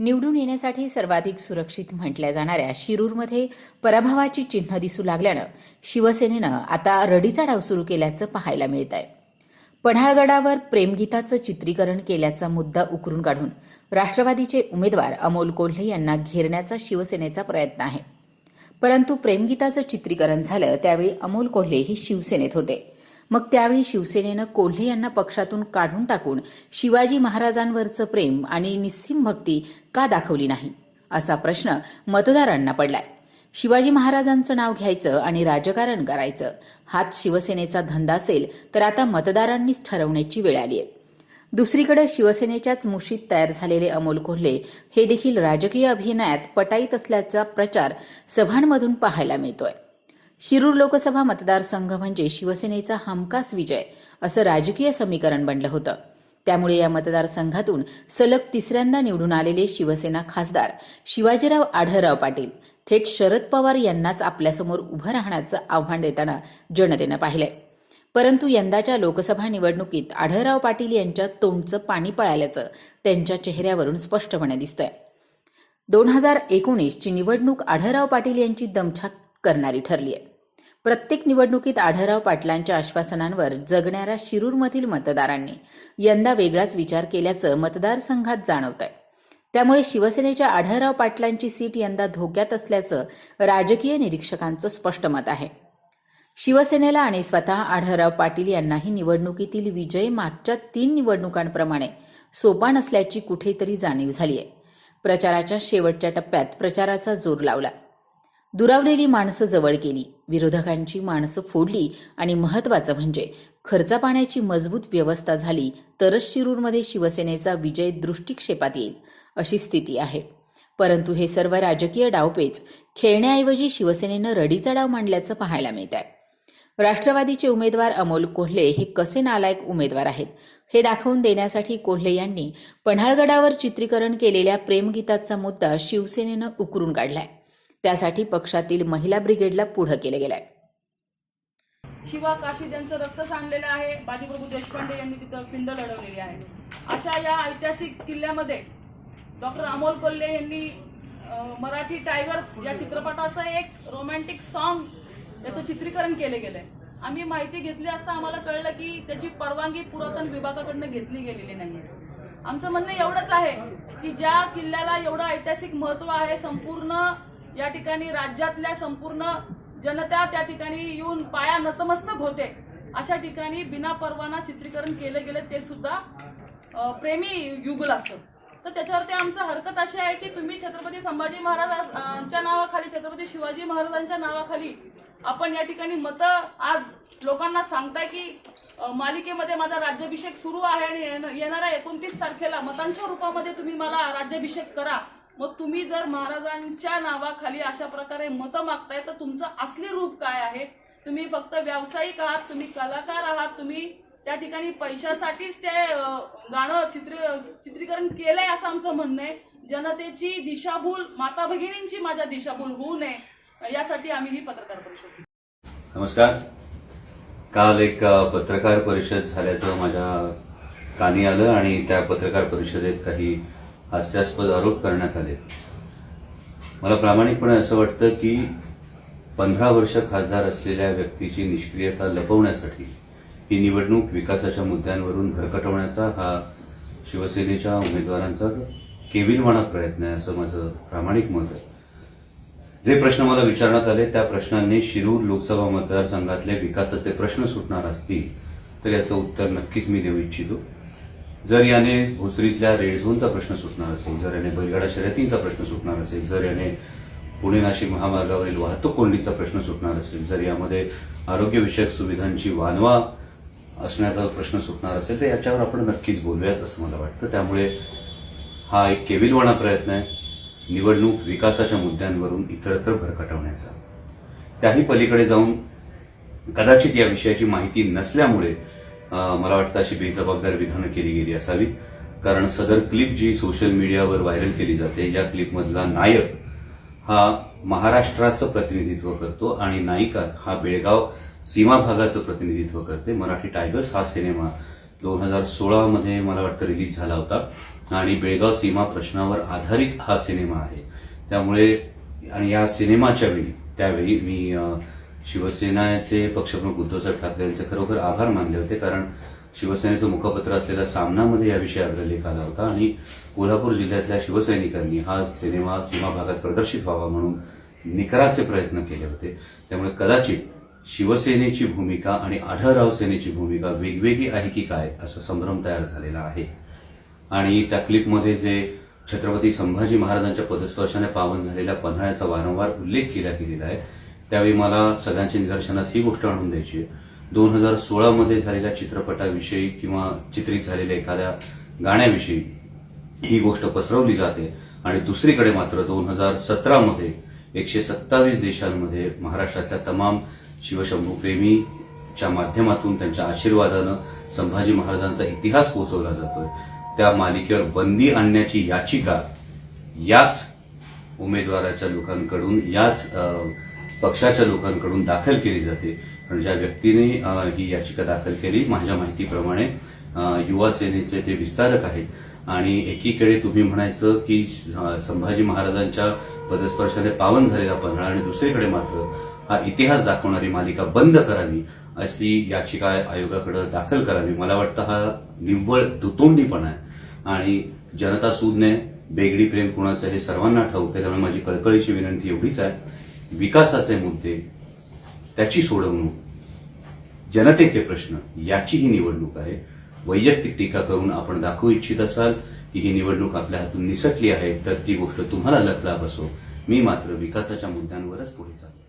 निवडून येण्यासाठी सर्वाधिक सुरक्षित म्हटल्या जाणाऱ्या शिरूरमध्ये पराभवाची चिन्ह दिसू लागल्यानं शिवसेनेनं आता रडीचा डाव सुरू केल्याचं पाहायला मिळत आहे पन्हाळगडावर प्रेमगीताचं चित्रीकरण केल्याचा मुद्दा उकरून काढून राष्ट्रवादीचे उमेदवार अमोल कोल्हे यांना घेरण्याचा शिवसेनेचा प्रयत्न आहे. परंतु प्रेमगीताचं चित्रीकरण झालं त्यावेळी अमोल कोल्हे हे शिवसेनेत होते. मग त्यावेळी शिवसेनेनं कोल्हे यांना पक्षातून काढून टाकून शिवाजी महाराजांवरचं प्रेम आणि निस्सीम भक्ती का दाखवली नाही? असा प्रश्न मतदारांना पडलाय. शिवाजी महाराजांचं नाव घ्यायचं आणि राजकारण करायचं हाच शिवसेनेचा धंदा असेल तर आता मतदारांनीच ठरवण्याची वेळ आली आहे. दुसरीकडे शिवसेनेच्याच मुशीत तयार झालेले अमोल कोल्हे हे देखील राजकीय अभिनयात पटाईत असल्याचा प्रचार सभांमधून पाहायला मिळतोय. शिरूर लोकसभा मतदारसंघ म्हणजे शिवसेनेचा हमखास विजय असं राजकीय समीकरण बनलं होतं. त्यामुळे या मतदारसंघातून सलग तिसऱ्यांदा निवडून आलेले शिवसेना खासदार शिवाजीराव आढळराव पाटील थेट शरद पवार यांनाच आपल्यासमोर उभं राहण्याचं आव्हान देताना जनतेनं पाहिलंय. परंतु यंदाच्या लोकसभा निवडणुकीत आढळराव पाटील यांच्या तोंडचं पाणी पळाल्याचं त्यांच्या चेहऱ्यावरून स्पष्टपणे दिसतंय. दोन हजार एकोणीसची निवडणूक आढळराव पाटील यांची दमछाक करणारी ठरली आहे प्रत्येक निवडणुकीत आढळराव पाटलांच्या आश्वासनांवर जगणाऱ्या शिरूरमधील मतदारांनी यंदा वेगळाच विचार केल्याचं मतदारसंघात जाणवत आहे त्यामुळे शिवसेनेच्या आढळराव पाटलांची सीट यंदा धोक्यात असल्याचं राजकीय निरीक्षकांचं स्पष्ट मत आहे. शिवसेनेला आणि स्वतः आढळराव पाटील यांनाही निवडणुकीतील विजय मागच्या तीन निवडणुकांप्रमाणे सोपा नसल्याची कुठेतरी जाणीव झाली आहे प्रचाराच्या शेवटच्या टप्प्यात प्रचाराचा जोर लावला. दुरावलेली माणसं जवळ केली विरोधकांची माणसं फोडली आणि महत्त्वाचं म्हणजे खर्चा पाण्याची मजबूत व्यवस्था झाली तरच शिरूरमध्ये शिवसेनेचा विजय दृष्टिक्षेपात येईल अशी स्थिती आहे. परंतु हे सर्व राजकीय डावपेच खेळण्याऐवजी शिवसेनेनं रडीचा डाव मांडल्याचं पाहायला मिळत आहे. राष्ट्रवादीचे उमेदवार अमोल कोल्हे हे कसे नालायक उमेदवार आहेत हे दाखवून देण्यासाठी कोल्हे यांनी पन्हाळगडावर चित्रीकरण केलेल्या प्रेमगीताचा मुद्दा शिवसेनेनं उकरून काढलाय. त्यासाठी पक्षातील महिला ब्रिगेडला पुढं केलं गेलंय. शिवा काशी त्यांचं रक्त सांडलेलं आहे बाजीप्रभू देशपांडे यांनी तिथं पिंड लढवलेली आहे. अशा या ऐतिहासिक किल्ल्यामध्ये डॉक्टर अमोल कोल्हे यांनी मराठी टायगर्स या चित्रपटाचं एक रोमॅन्टिक सॉन्ग त्याचं चित्रीकरण केलं गेलंय. आम्ही माहिती घेतली असता आम्हाला कळलं की त्याची परवानगी पुरातन विभागाकडनं घेतली गेलेली नाहीये. आमचं म्हणणं एवढंच आहे की ज्या किल्ल्याला एवढं ऐतिहासिक महत्त्व आहे संपूर्ण या ठिकाणी राज्यातल्या संपूर्ण जनता त्या ठिकाणी येऊन पाया नतमस्तक होते. अशा ठिकाणी बिना परवाना चित्रीकरण केलं गेलं ते सुद्धा प्रेमी युगलाचं तर त्याच्यावरती आमचं हरकत अशी आहे की तुम्ही छत्रपती संभाजी महाराजांच्या नावाखाली छत्रपती शिवाजी महाराजांच्या नावाखाली आपण या ठिकाणी मतं आज लोकांना सांगताय की मालिकेमध्ये माझा राज्याभिषेक सुरू आहे आणि येणाऱ्या एकोणतीस तारखेला मतांच्या रूपामध्ये तुम्ही मला राज्याभिषेक करा. मग तुम्ही जर महाराजांच्या नावाखाली अशा प्रकारे मतं मागताय तर तुमचं असली रूप काय आहे? तुम्ही फक्त व्यावसायिक आहात तुम्ही कलाकार आहात तुम्ही त्या ठिकाणी पैशासाठीच ते गाणं चित्र चित्रीकरण केलंय असं आमचं म्हणणं आहे. जनतेची दिशाभूल माता भगिनींची माझ्या दिशाभूल होऊ नये यासाठी आम्ही ही पत्रकार परिषद नमस्कार. काल एक पत्रकार परिषद झाल्याचं माझ्या कानी आलं आणि त्या पत्रकार परिषदेत काही हास्यास्पद आरोप करण्यात आले. मला प्रामाणिकपणे असं वाटतं की पंधरा वर्ष खासदार असलेल्या व्यक्तीची निष्क्रियता लपवण्यासाठी ही निवडणूक विकासाच्या मुद्द्यांवरून भरकटवण्याचा हा शिवसेनेच्या उमेदवारांचा केविलवाणा प्रयत्न आहे असं माझं प्रामाणिक मत आहे. जे प्रश्न मला विचारण्यात आले त्या प्रश्नांनी शिरूर लोकसभा मतदारसंघातले विकासाचे प्रश्न सुटणार असतील तर याचं उत्तर नक्कीच मी देऊ इच्छितो. जर याने भोसरीतल्या रेड झोनचा प्रश्न सुटणार असेल जर याने बैलगाडा शर्यतींचा प्रश्न सुटणार असेल जर याने पुणे नाशिक महामार्गावरील वाहतूक कोंडीचा प्रश्न सुटणार असेल जर यामध्ये आरोग्यविषयक सुविधांची वानवा असण्याचा प्रश्न सुटणार असेल तर याच्यावर आपण नक्कीच बोलूयात असं मला वाटतं. त्यामुळे हा एक केविलवाणा प्रयत्न आहे. निवडणूक विकासाच्या मुद्द्यांवरून इतरत्र भरकटवण्याचा त्याही पलीकडे जाऊन कदाचित या विषयाची माहिती नसल्यामुळे मला वाटतं अशी बेजबाबदार विधानं केली गेली असावी. कारण सदर क्लिप जी सोशल मीडियावर व्हायरल केली जाते या क्लिपमधला नायक हा महाराष्ट्राचं प्रतिनिधित्व करतो आणि नायिका हा बेळगाव सीमा भागाचं प्रतिनिधित्व करते. मराठी टायगर्स हा सिनेमा दोन हजार सोळामध्ये मला वाटतं रिलीज झाला होता. आणि बेळगाव सीमा प्रश्नावर आधारित हा सिनेमा आहे. त्यामुळे आणि या सिनेमाच्या वेळी त्यावेळी मी शिवसेनाचे पक्षप्रमुख उद्धवसाहेब ठाकरे यांचे खरोखर आभार मानले होते कारण शिवसेनेचं मुखपत्र असलेल्या सामनामध्ये याविषयी अग्रलेख आला होता आणि कोल्हापूर जिल्ह्यातल्या शिवसैनिकांनी हा सिनेमा सीमा भागात प्रदर्शित व्हावा म्हणून निकराचे प्रयत्न केले होते. त्यामुळे कदाचित शिवसेनेची भूमिका आणि आढळराव सेनेची भूमिका वेगवेगळी आहे की काय असा संभ्रम तयार झालेला आहे. आणि त्या क्लिपमध्ये जे छत्रपती संभाजी महाराजांच्या पदस्पर्शाने पावन झालेल्या पन्हाळ्याचा वारंवार उल्लेख केला गेलेला आहे त्यावेळी मला सगळ्यांच्या निदर्शनास ही गोष्ट आणून द्यायची आहे. दोन हजार सोळामध्ये झालेल्या चित्रपटाविषयी किंवा चित्रित झालेल्या एखाद्या गाण्याविषयी ही गोष्ट पसरवली जाते. आणि दुसरीकडे मात्र दोन हजार सतरामध्ये एकशे सत्तावीस देशांमध्ये महाराष्ट्रातल्या तमाम शिवशंभूप्रेमीच्या माध्यमातून त्यांच्या आशीर्वादानं संभाजी महाराजांचा इतिहास पोहोचवला जातोय. त्या मालिकेवर बंदी आणण्याची याचिका याच उमेदवाराच्या लोकांकडून याच पक्षाच्या लोकांकडून दाखल केली जाते. आणि ज्या व्यक्तीने ही याचिका दाखल केली माझ्या माहितीप्रमाणे युवा सेनेचे ते विस्तारक आहेत. आणि एकीकडे तुम्ही म्हणायचं की संभाजी महाराजांच्या पदस्पर्शाने पावन झालेला पन्हाळा आणि दुसरीकडे मात्र हा इतिहास दाखवणारी मालिका बंद करावी अशी याचिका आयोगाकडे दाखल करावी. मला वाटतं हा निव्वळ दुतोंडीपणा आहे. आणि जनता सूदने बेगडी प्रेम कुणाचं हे सर्वांना ठाऊक आहे त्यामुळे माझी कळकळीची विनंती एवढीच आहे. विकासाचे मुद्दे त्याची सोडवणूक जनतेचे प्रश्न याची ही निवडणूक आहे. वैयक्तिक टीका करून आपण दाखवू इच्छित असाल की ही निवडणूक आपल्या हातून निसटली आहे तर ती गोष्ट तुम्हाला लखला बसो. मी मात्र विकासाच्या मुद्द्यांवरच पुढे चालू